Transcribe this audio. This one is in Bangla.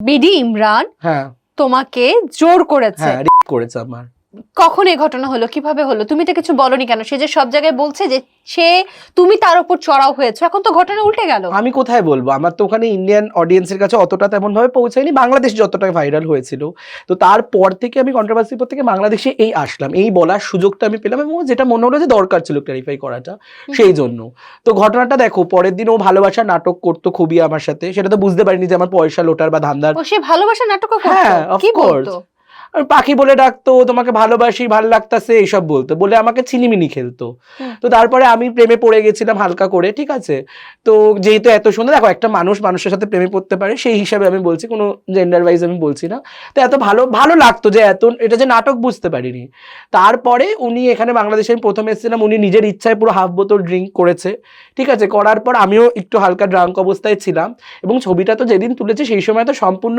বিডি ইমরান হ্যাঁ। তোমাকে জোর করেছে। হ্যাঁ করেছে আমার। কখন এই ঘটনা হলো? কীভাবে হলো? তুমি তো কিছু বলনি কেন? সে যে সব জায়গায় বলছে যে সে তুমি তার উপর চড়াও হয়েছে এখন তো ঘটনা উল্টে গেল। আমি কোথায় বলব? আমার তো ওখানে ইন্ডিয়ান অডিয়েন্সের কাছে অতটা তেমন ভাবে পৌঁছায়নি। বাংলাদেশ যতটা ভাইরাল হয়েছিল। তো তারপর থেকে আমি কন্ট্রোভার্সির পর থেকে বাংলাদেশে এই আসলাম। এই বলার সুযোগটা আমি পেলাম এবং যেটা মনে হলো যে দরকার ছিল ক্লারিফাই করাটা সেই জন্য। তো ঘটনাটা দেখো পরের দিন ও ভালোবাসা নাটক করতো খুবই আমার সাথে। সেটা তো বুঝতে পারিনি যে আমার পয়সা লোটার বা ধান্দার ও সে ভালোবাসা করতো? হ্যাঁ, of পাখি বলে ডাকতো তোমাকে ভালোবাসি ভালো লাগতাছে এইসব বলতো। বলে আমাকে চিনিমিনি খেলতো। তো তারপরে আমি প্রেমে পড়ে গেছিলাম হালকা করে ঠিক আছে? তো যেহেতু এত সুন্দর দেখো একটা মানুষ মানুষের সাথে প্রেমে পড়তে পারে সেই হিসাবে আমি বলছি কোনো জেন্ডার ওয়াইজ আমি বলছি না। তো এত ভালো ভালো লাগতো যে এত এটা যে নাটক বুঝতে পারিনি। তারপরে উনি এখানে বাংলাদেশে আমি প্রথমে এসেছিলাম উনি নিজের ইচ্ছায় পুরো হাফ বোতল ড্রিঙ্ক করেছে ঠিক আছে? করার পর আমিও একটু হালকা ড্রাঙ্ক অবস্থায় ছিলাম। এবং ছবিটা তো যেদিন তুলেছে সেই সময় তো সম্পূর্ণ